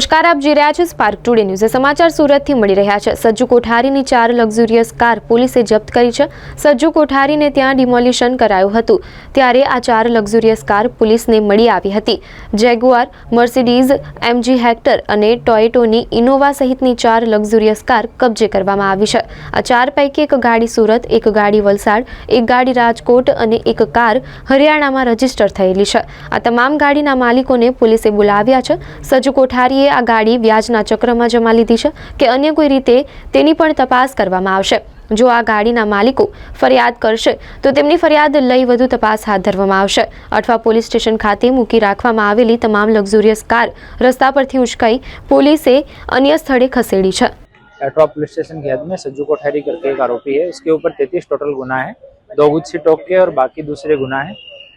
નમસ્કાર, આપ જોઈ રહ્યા છો સ્પાર્ક ટુડે ન્યૂઝ સમાચાર સુરતથી મળી રહ્યા છે. સજ્જુ કોઠારીની ચાર લક્ઝુરિયસ કાર પોલીસે જપ્ત કરી છે. સજ્જુ કોઠારીને ત્યાં ડિમોલિશન કરાયું હતું. ત્યારે આ ચાર લક્ઝુરિયસ કાર પોલીસને મળી આવી હતી. જેગુઆર મર્સિડીઝ એમજી હેક્ટર અને ટોયોટોની ઇનોવા સહિતની ચાર લક્ઝુરિયસ કાર કબજે કરવામાં આવી છે. આ ચાર પૈકી એક ગાડી સુરત, એક ગાડી વલસાડ, એક ગાડી રાજકોટ અને એક કાર હરિયાણામાં રજિસ્ટર થયેલી છે. આ તમામ ગાડીના માલિકોને પોલીસે બોલાવ્યા છે. સજ્જુ કોઠારીએ આ ગાડી વ્યાજના ચક્રમાં જમા લીધી છે કે અન્ય કોઈ રીતે તેની પણ તપાસ કરવામાં આવશે જો આ ગાડીના માલિકો ફરિયાદ કરશે તો તેમની ફરિયાદ લઈ વધુ તપાસ હાથ ધરવામાં આવશે અથવા પોલીસ સ્ટેશન ખાતે મૂકી રાખવામાં આવેલી તમામ લક્ઝુરિયસ કાર રસ્તા પરથી ઉચકાઈ પોલીસે અન્ય સ્થળે खसेड़ी છે एट्रॉप पुलिस स्टेशन की हद में सज्जू कोठारी करके एक आरोपी है इसके ऊपर तैतीस टोटल गुना है दो गुच्छी टोक के और बाकी दूसरे गुना है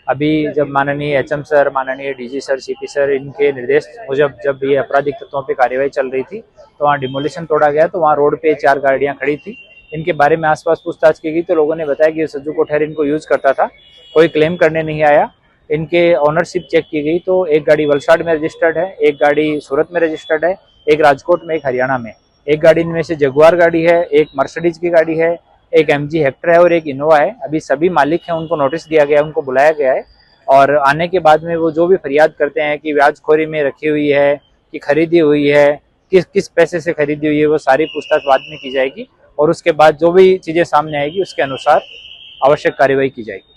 अभी जब माननीय एचएम सर, माननीय डीजी सर, सीपी सर इनके निर्देश मुजब जब ये आपराधिक तत्वों पे कार्यवाही चल रही थी तो वहाँ डिमोलिशन तोड़ा गया तो वहाँ रोड पे चार गाड़ियाँ खड़ी थी। इनके बारे में आसपास पूछताछ की गई तो लोगों ने बताया कि सज्जू कोठारी इनको यूज़ करता था, कोई क्लेम करने नहीं आया। इनके ऑनरशिप चेक की गई तो एक गाड़ी वलसाड में रजिस्टर्ड है, एक गाड़ी सूरत में रजिस्टर्ड है, एक राजकोट में, एक हरियाणा में। एक गाड़ी इनमें से जगुआर गाड़ी है, एक मर्सिडीज की गाड़ी है एक एम जी हेक्टर है और एक इनोवा है। अभी सभी मालिक हैं, उनको नोटिस दिया गया है, उनको बुलाया गया है। और आने के बाद में वो जो भी फरियाद करते हैं कि व्याजखोरी में रखी हुई है, कि खरीदी हुई है, किस किस पैसे से खरीदी हुई है, वो सारी पूछताछ बाद में की जाएगी। और उसके बाद जो भी चीज़ें सामने आएगी, उसके अनुसार आवश्यक कार्रवाई की जाएगी।